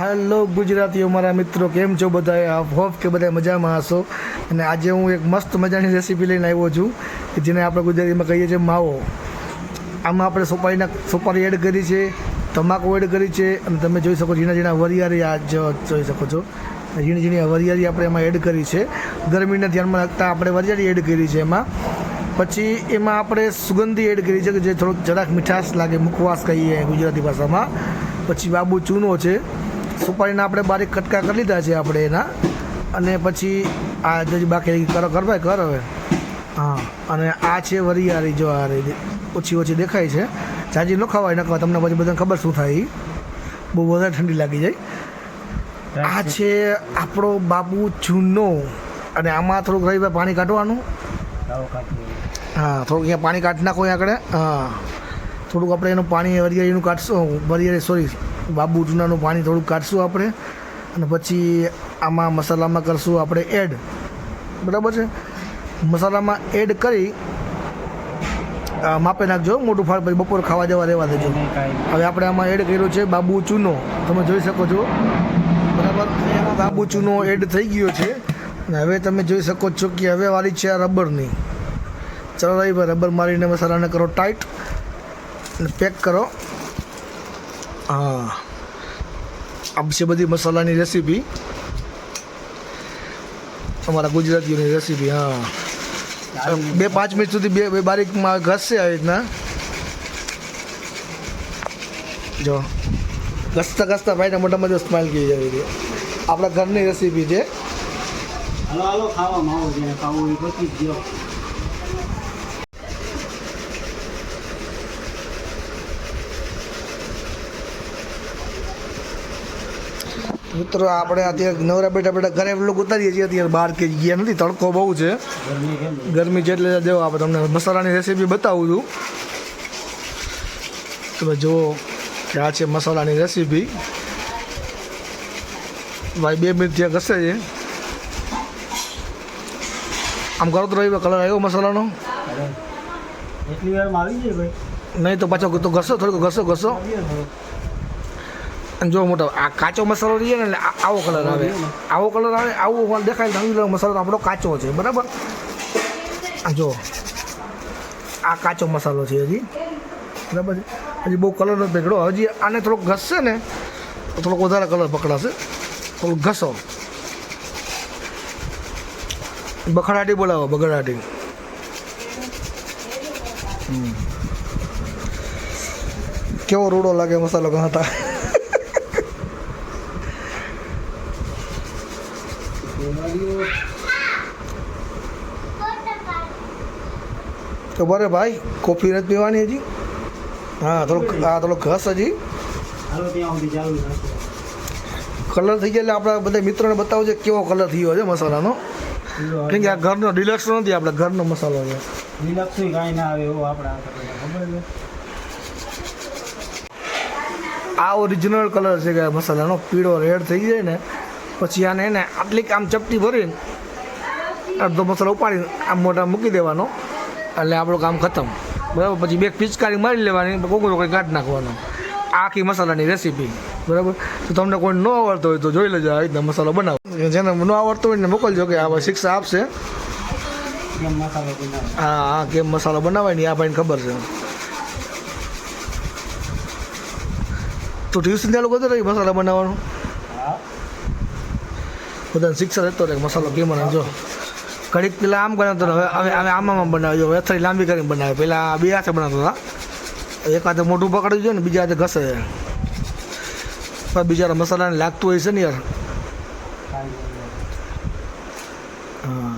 Hello ગુજરાતીઓ, મારા મિત્રો, કેમ છો બધા હોપ કે બધા મજામાં હશો. અને આજે હું એક મસ્ત મજાની રેસીપી લઈને આવ્યો છું, કે જેને આપણે ગુજરાતીમાં કહીએ છીએ માવો. આમાં આપણે સોપારીના, સોપારી એડ કરી છે, તમાકુ એડ કરી છે, અને તમે જોઈ શકો ઝીણા ઝીણા વરિયાળી આ જોઈ શકો છો. ઝીણી ઝીણી વરિયાળી આપણે એમાં એડ કરી છે. ગરમીને ધ્યાનમાં રાખતા આપણે વરિયાળી એડ કરી છે એમાં. પછી એમાં આપણે સુગંધી એડ કરી છે, કે જે થોડોક જરાક મીઠાશ લાગે, મુખવાસ કહીએ ગુજરાતી ભાષામાં. પછી બાબુ ચૂનો છે. સુપારીના આપણે બારીક કટકા કરી લીધા છે આપણે એના. અને પછી આ જે બાકી કરો કર ભાઈ કર હવે. હા અને આ છે વરિયાળી જો આ રહી ઓછી ઓછી દેખાય છે. જાજી ન ખવાય ન ખવાય તમને પછી બધાને ખબર શું થાય. બહુ વધારે ઠંડી લાગી જાય. આ છે આપણો બાબુ જૂનો. અને આમાં થોડુંક રહી પાણી કાઢવાનું. હા થોડુંક અહીંયા પાણી કાઢી નાખો આગળ. હા. થોડુંક આપણે એનું પાણી વરિયાળીનું કાઢશું. વરિયાળી સોરી બાબુ ચૂનાનું પાણી થોડુંક કાઢશું આપણે. અને પછી આમાં મસાલામાં કરશું આપણે એડ. બરાબર છે? મસાલામાં એડ કરી માપે નાખજો મોટું ફાળ પછી બપોર ખાવા જવા રહેવા દેજો. હવે આપણે આમાં એડ કર્યો છે બાબુ ચૂનો. તમે જોઈ શકો છો. બરાબર? બાબુ ચૂનો એડ થઈ ગયો છે. અને હવે તમે જોઈ શકો છો કે હવે વાળી છે આ રબરની. ચલો ભાઈ રબર મારીને મસાલાને કરો ટાઈટ. અને પેક કરો. હા. આ છે બધી મસાલાની રેસીપી. અમારા ગુજરાતીઓની રેસીપી, હા. બે પાંચ મિનિટ સુધી બે બે બારીકમાં ઘસશે આવી રીતના. જો. ઘસતા ઘસતા ભાઈને મોટામાં જો સ્માઇલ કહી જાય છે આપણા ઘરની રેસીપી છે. હાલો હાલો, ખાવા માવો જેને ખાવું એ બધી જ મિત્રો આપણે અત્યારે નવરા બેઠા બેઠા ઘરે લોકો ઉતારીએ છીએ. અત્યારે બહાર કે ગયા નથી તડકો બહુ છે. ગરમી છે એટલે દેવો આપણે તમને મસાલાની રેસીપી બતાવું છું. તમે જુઓ કે આ છે મસાલાની રેસીપી ભાઈ બે મિનિટ ત્યાં ઘસે છે. આમ કરો તો રહ્યો કલર આવ્યો મસાલાનો? એટલી વારમાં આવી જાય ભાઈ. નહીં તો પાછો તો ઘસો થોડુંક ઘસો ઘસો. અને જો મોટો આ કાચો મસાલો રહીએ ને એટલે આવો કલર આવે. આવો કલર આવે આવો દેખાય સમજી મસાલો આપણો કાચો છે બરાબર? આ જો આ કાચો મસાલો છે હજી બરાબર છે? હજી બહુ કલર નથી પકડો હજી આને થોડોક ઘસશે ને તો થોડોક વધારે કલર પકડાશે. થોડુંક ઘસો. બખડાટી બોલાવો બગડાટી. કેવો રૂડો લાગે મસાલો ગણાતા તો બરે ભાઈ, કોફી નથી પીવાની હજી? હા, થોડોક હા થોડો ઘસ હજી. કલર થઈ ગયા એટલે આપણા બધા મિત્રોને બતાવજો કેવો કલર થયો છે મસાલાનો. કેમ કે આ ઘરનો ડિલક્સ નથી, આપણે ઘરનો મસાલો છે. છે આ ઓરિજિનલ કલર છે કે મસાલાનો. પીળો રેડ થઈ જાય ને પછી આને એને આટલી આમ ચપટી ભરીને અડધો મસાલો ઉપાડીને આમ મોઢા મૂકી દેવાનો. એટલે આપણું કામ ખતમ. બરાબર? પછી બે પિચકારી મારી લેવાની કોકરો કંઈ કાઢી નાખવાનો. આખી મસાલાની રેસીપી બરાબર? તો તમને કોઈ ન આવડતો હોય તો જોઈ લેજો, આ રીતના મસાલો બનાવો. જેને ન આવડતો હોય ને મોકલજો કે આ શિક્ષા આપશે. હા હા, કેમ મસાલો બનાવાય ને આ ભાઈને ખબર છે. તો ટ્યુશન ચાલુ કરતો રહી મસાલા બનાવવાનું? બધાને શિક્ષા રહેતો રહે મસાલો કેમ જો. ઘડીક પેલા આમ બનાવતો હવે હવે હવે આમાં બનાવ્યો. હવે થોડી લાંબી કરીને બનાવે પેલા બે હાથે બનાવતો હતા એક હાથે મોઢું પકડ્યું છે ને, બીજા હાથે ઘસે. પણ બિચારા મસાલાને લાગતું હોય છે ને યાર. હા.